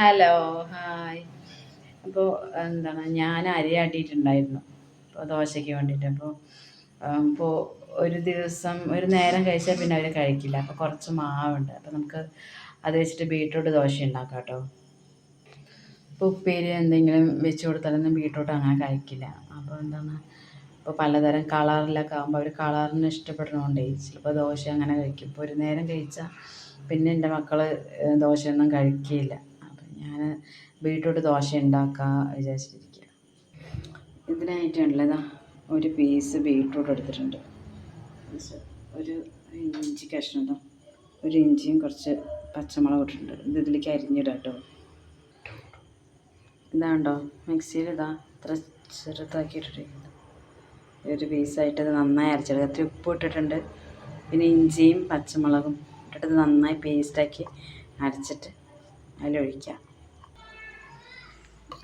Hello hi അപ്പോൾ എന്താണ് ഞാൻ അരി ആട്ടിയിട്ടുണ്ടായിരുന്നു. അപ്പോൾ ദോശയ്ക്ക് വേണ്ടിയിട്ട് അപ്പോൾ ഇപ്പോൾ ഒരു ദിവസം ഒരു നേരം കഴിച്ചാൽ പിന്നെ അവർ കഴിക്കില്ല. അപ്പോൾ കുറച്ച് മാവുണ്ട്. അപ്പോൾ നമുക്ക് അത് വെച്ചിട്ട് ബീട്രൂട്ട് ദോശ ഉണ്ടാക്കാം കേട്ടോ. ഇപ്പോൾ ഉപ്പേരി എന്തെങ്കിലും വെച്ച് കൊടുത്താലൊന്നും ബീട്രൂട്ട് അങ്ങനെ കഴിക്കില്ല. അപ്പോൾ എന്താണ് ഇപ്പോൾ പലതരം കളറിലൊക്കെ ആകുമ്പോൾ അവർ കളറിന് ഇഷ്ടപ്പെടുന്നതുകൊണ്ടേ ചിലപ്പോൾ ദോശ അങ്ങനെ കഴിക്കും. ഇപ്പോൾ ഒരു നേരം കഴിച്ചാൽ പിന്നെ എന്റെ മക്കൾ ദോശയൊന്നും കഴിക്കില്ല ഞാൻ ബീട്രൂട്ട് ദോശ ഉണ്ടാക്കാൻ വിചാരിച്ചിരിക്കുക ഇതിനായിട്ടുള്ളതാ ഇതാ ഒരു പീസ് ബീട്രൂട്ട് എടുത്തിട്ടുണ്ട്. ഒരു ഇഞ്ചി കഷ്ണം ഒരു ഇഞ്ചിയും കുറച്ച് പച്ചമുളക് ഇട്ടിട്ടുണ്ട്. ഇത് ഇതിലേക്ക് അരിഞ്ഞിടാം കേട്ടോ ഇതാണ്ടോ മിക്സിയിൽ ഇതാ ഇത്ര ചെറുതാക്കി ഇട്ടിട്ടുണ്ട് ഒരു പീസായിട്ട് ഇത് നന്നായി അരച്ചെടുക്കുക ഇത്തിരി ഉപ്പ് ഇട്ടിട്ടുണ്ട്. പിന്നെ ഇഞ്ചിയും പച്ചമുളകും ഇട്ടിട്ട് നന്നായി പേസ്റ്റാക്കി അരച്ചിട്ട് അതിലൊഴിക്കാം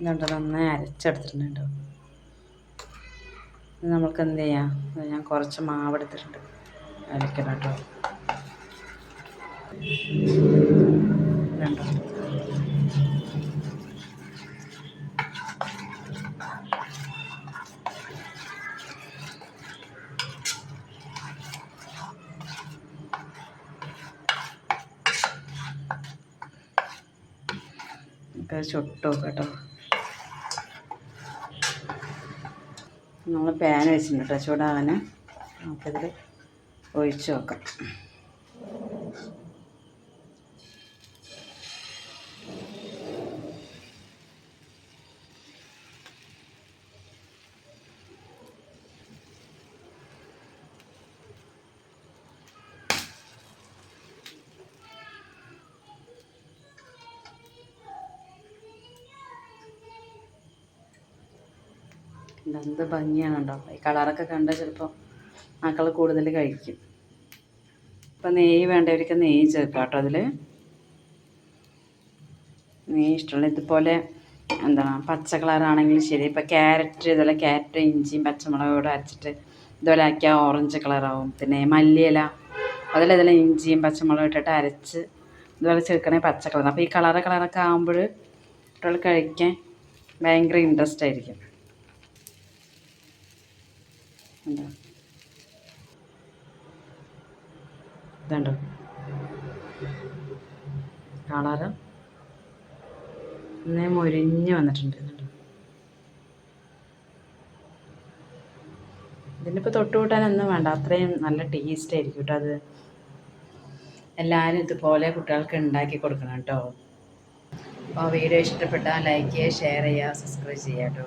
ഇതുണ്ട് നന്നായി അരച്ചെടുത്തിട്ടുണ്ട് നമുക്ക് എന്ത് ചെയ്യാം? ഞാൻ കുറച്ച് മാവ് എടുത്തിട്ടുണ്ട്. അരക്കണം കേട്ടോ. രണ്ടോ കേട്ടോ. നമ്മൾ പാൻ വെച്ചിട്ടുണ്ട്. കേട്ടോ ചൂടാവാൻ നമുക്കിതിൽ ഒഴിച്ച് വെക്കാം. എന്ത് ഭംഗിയാണ് കേട്ടോ ഈ കളറൊക്കെ കണ്ടാൽ ചിലപ്പോൾ മക്കൾ കൂടുതൽ കഴിക്കും. ഇപ്പം നെയ്യ് വേണ്ടവർക്ക് നെയ്യ് ചേർക്കാം കേട്ടോ അതിൽ നെയ്യ് ഇഷ്ടമുള്ള ഇതുപോലെ എന്താണ് പച്ച കളറാണെങ്കിലും ശരി. ഇപ്പം ക്യാരറ്റ് ഇതുപോലെ ക്യാരറ്റ് ഇഞ്ചിയും പച്ചമുളക് കൂടെ അരച്ചിട്ട് ഇതുപോലെ ആക്കിയാൽ ഓറഞ്ച് കളറാവും. പിന്നെ മല്ലിയില അതിൽ ഇതിൽ ഇഞ്ചിയും പച്ചമുളകും ഇട്ടിട്ട് അരച്ച് ഇതുപോലെ ചേർക്കണേ പച്ച കളർ അപ്പോൾ ഈ കളറ് കളറൊക്കെ ആകുമ്പോൾ കുട്ടികൾ കഴിക്കാൻ ഭയങ്കര ഇൻട്രസ്റ്റ് ആയിരിക്കും. എന്താ ഇതുണ്ടോ? കളറ് ഇന്നേ മൊരിഞ്ഞ് വന്നിട്ടുണ്ട്. ഇതിനിപ്പോ ഇതിനിപ്പോൾ തൊട്ട് കൂട്ടാനൊന്നും വേണ്ട. അത്രയും നല്ല ടേസ്റ്റ് ആയിരിക്കും കേട്ടോ അത്. എല്ലാവരും ഇതുപോലെ കുട്ടികൾക്ക് ഉണ്ടാക്കി കൊടുക്കണം കേട്ടോ അപ്പോൾ വീഡിയോ ഇഷ്ടപ്പെട്ടാൽ ലൈക്ക് ചെയ്യുക ഷെയർ ചെയ്യുക സബ്സ്ക്രൈബ് ചെയ്യുക കേട്ടോ